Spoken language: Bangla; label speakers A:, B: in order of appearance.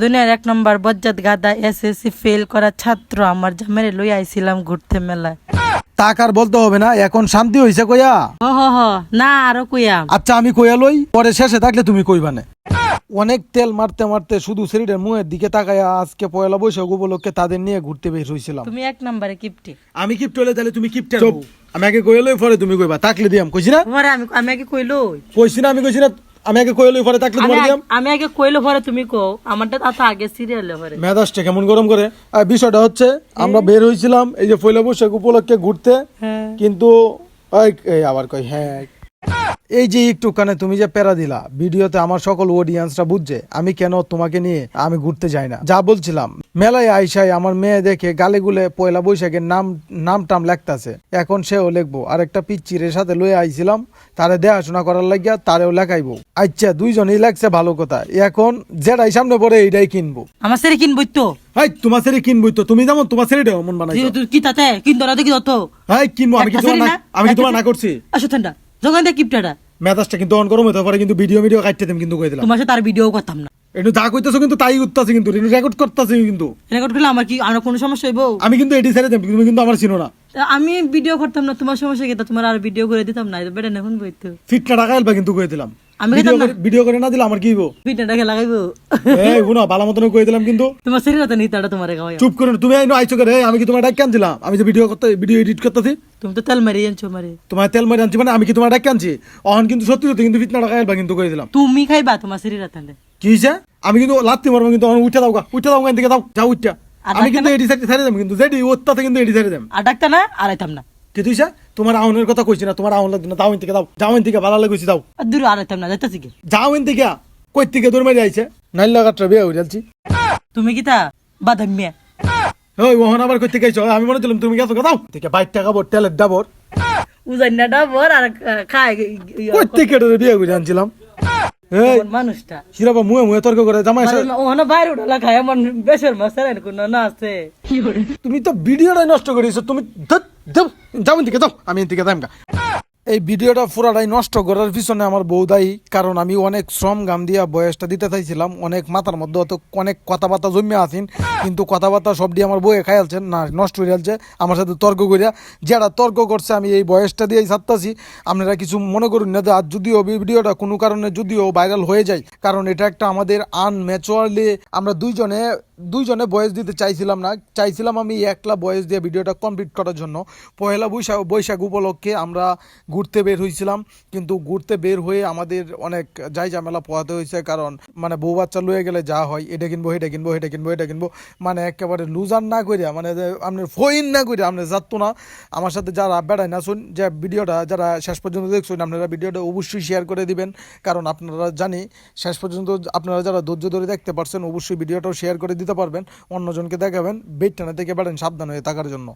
A: দুনিয়ার এক নম্বর বজ্জাত গাদা এসএসসি ফেল করা ছাত্র আমার জামেরে লই আইছিলাম ঘুরতে মেলায়।
B: তাকার বলতে হবে না এখন শান্তি হইছে কইয়া?
A: হ হ হ না আরও কইয়াম
B: আচ্ছা আমি কইয়া লই পরে শেষে থাকলে তুমি কইবানে অনেক তেল মারতে মারতে শুধু শরীরের মুহের দিকে তাকায়া আজকে পয়লা বৈশাখ উপলক্ষে তাদের নিয়ে ঘুরতে বের হইছিলাম।
A: তুমি এক নম্বরে কিপটি।
B: আমি কিপ্ট হলে তাহলে তুমি কিপ্ট আমি আগে কইয়া লই পরে তুমি কইবা। তাকলে দিয়াম কইছি না?
A: তোমারে আমি আমি আগে কইলো
B: কইছি না আমি কইছি না আমি আগে কোয়েল পরে
A: আমি
B: তোমার
A: আগে- আমি আগে কোয়েল পরে তুমি কও। আমারটা তা আগে সিরিয়ালে পরে
B: মেজাজটা কেমন গরম করে? আর বিষয়টা হচ্ছে আমরা বের হইছিলাম এই যে পয়লা বৈশাখ উপলক্ষে ঘুরতে
A: হ্যাঁ।
B: কিন্তু আবার কই হ্যাঁ এই যে একটুখানে তুমি যে প্যারা দিলা ভিডিওতে আমার সকল অডিয়েন্সরা বুঝছে আমি কেন তোমাকে নিয়ে আমি ঘুরতে যাই না? যা বলছিলাম মেলায় আইসাই আমার মেয়ে দেখে গালে গুলে পয়লা বৈশাখের নাম নাম টাম লেখতাছে। এখন সেও লিখব আর একটা পিচ্চিরের সাথে লয়ে আইছিলাম তারে দেখাশোনা করার লাগিয়া তারেও লেখাইবো। আচ্ছা দুইজনই লেখছে ভালো কথা এখন যেটাই সামনে পড়ে এইটাই কিনবো।
A: আমার সেরে কিনবই তো।
B: হাই তোমার সেরে কিনবই তো তুমি যেমন তোমার সেরে মন বানাই
A: কি তাতে কিনতো না তো। কি তত
B: হাই কিনবো আমি কি তোমার না
A: না?
B: আমি কি তোমার না করছি?
A: আসো ঠান্ডা। যখন দেখ কিপটাটা।
B: মেজাজটা কিন্তু অন গরম হতে পারে কিন্তু ভিডিও ভিডিও কাটতে দেম কিন্তু কই দিলাম
A: তোমার সাথে আর ভিডিও করতাম না।
B: একটু যা কইতেছো কিন্তু তাই উঠতেছে কিন্তু রেকর্ড করতেছে কিন্তু।
A: রেকর্ড করলে আমার কি আমার কোনো সমস্যা হইব?
B: আমি কিন্তু এটি ছেড়ে দেব তুমি কিন্তু আমার চিনো না।
A: আমি ভিডিও করতাম না তোমার সমস্যা কি? তোমার আর ভিডিও করে দিতাম না বেটা এখন বইতো
B: ফিটটা টাকা কিন্তু কই দিলাম
A: আমি
B: ভিডিও
A: না।
B: করে- না দিলে আমার কি হইবো?
A: ভিডিওটাকে লাগাইবো
B: এই শুনো ভালো মতন কই দিলাম কিন্তু।
A: তোমার শরীরটা নিতাটা তোমার গাওয়া
B: চুপ করে তুমি আইনো আইছো করে? আমি কি তোমার ডাক আনছিলাম? আমি যে ভিডিও করতে ভিডিও এডিট করতেছি।
A: তুমি তো তেল মারি আনছো মারে
B: তোমার তেল মারি আনছি মানে আমি কি তোমার ডাক আনছি? অহন কিন্তু সত্যি সত্যি কিন্তু কিন্তু কই দিলাম।
A: তুমি খাইবা তোমার শরীর তাহলে
B: কি হইছে? আমি কিন্তু লাত্তি মারবো কিন্তু অহন উঠে দাও গা উঠে দাও গান থেকে দাও যাও উঠা।
A: আর
B: আমি কিন্তু এডি সাইড কিন্তু ওত্তাতে কিন্তু এডি
A: না আর আইতাম না।
B: কি তুইছে তোমার আউনের কথা কইছি না তোমার আউন লাগবে না দাও থেকে দাও যাও থেকে ভালো লাগছে দাও
A: আর দূর আর না যাইতাছি কি?
B: যাও থেকে কই থেকে দূর মেরে আইছে? নাইল লাগাটা বিয়ে হয়ে যাচ্ছি
A: তুমি কি তা বাদাম মিয়া?
B: ওই ওহন আবার কই থেকে আইছো? আমি মনে ছিলাম তুমি গেছো দাও থেকে বাইর টাকা বর তেলের ডাবর।
A: উজান না ডাবর আর খায়
B: কই থেকে বিয়ে আনছিলাম? এই
A: মানুষটা?
B: শিরাবা মুয়ে মুয়ে তর্ক করে জামাই
A: ওখানে বাইরে উঠালা খায় এমন বেশের মাছের কোনো না আছে।
B: তুমি তো ভিডিওটাই নষ্ট করেছ তুমি ধুৎ, যাও যাও থেকে দাও আমি থেকে দাম এই ভিডিওটা পুরাটাই নষ্ট করার পিছনে আমার বউ দায়ী, কারণ আমি অনেক শ্রম গাম দিয়া বয়সটা দিতে চাইছিলাম, অনেক মাথার মধ্যে অত অনেক কথাবার্তা জমে আছেন কিন্তু কথাবার্তা সব দিয়ে আমার বউয়ে খাইয়ালছেন না, নষ্ট হয়ে যাচ্ছে আমার সাথে তর্ক করিয়া যারা তর্ক করছে, আমি এই বয়সটা দিয়েই ছাড়তাছি। আপনারা কিছু মনে করুন না যে আজ যদিও ভিডিওটা কোনো কারণে যদিও ভাইরাল হয়ে যায়, কারণ এটা একটা আমাদের আনম্যাচুয়ারলি আমরা দুইজনে দুইজনে বয়স দিতে চাইছিলাম না। চাইছিলাম আমি একলা বয়স দিয়ে ভিডিওটা কমপ্লিট করার জন্য। পয়লা বৈশাখ বৈশাখ উপলক্ষে আমরা ঘুরতে বের হয়েছিলাম। কিন্তু ঘুরতে বের হয়ে আমাদের অনেক যাই ঝামেলা পোহাতে হয়েছে। কারণ মানে বউ বাচ্চা লয়ে গেলে যা হয়, এটা কিনবো এটা কিনবো এটা কিনবো এটা কিনবো। মানে একেবারে লুজার না করিয়া মানে আপনার ফইন না করিয়া আপনি যাত্তো না। আমার সাথে যারা বেড়ায় না শুন, যে ভিডিওটা যারা শেষ পর্যন্ত দেখছেন আপনারা ভিডিওটা অবশ্যই শেয়ার করে দিবেন। কারণ আপনারা জানি, শেষ পর্যন্ত আপনারা যারা ধৈর্য ধরে দেখতে পারছেন, অবশ্যই ভিডিওটাও শেয়ার করে দিতে পারবেন অন্যজনকে দেখাবেন বেডটানা থেকে বেড়েন সাবধান হয়ে থাকার জন্য।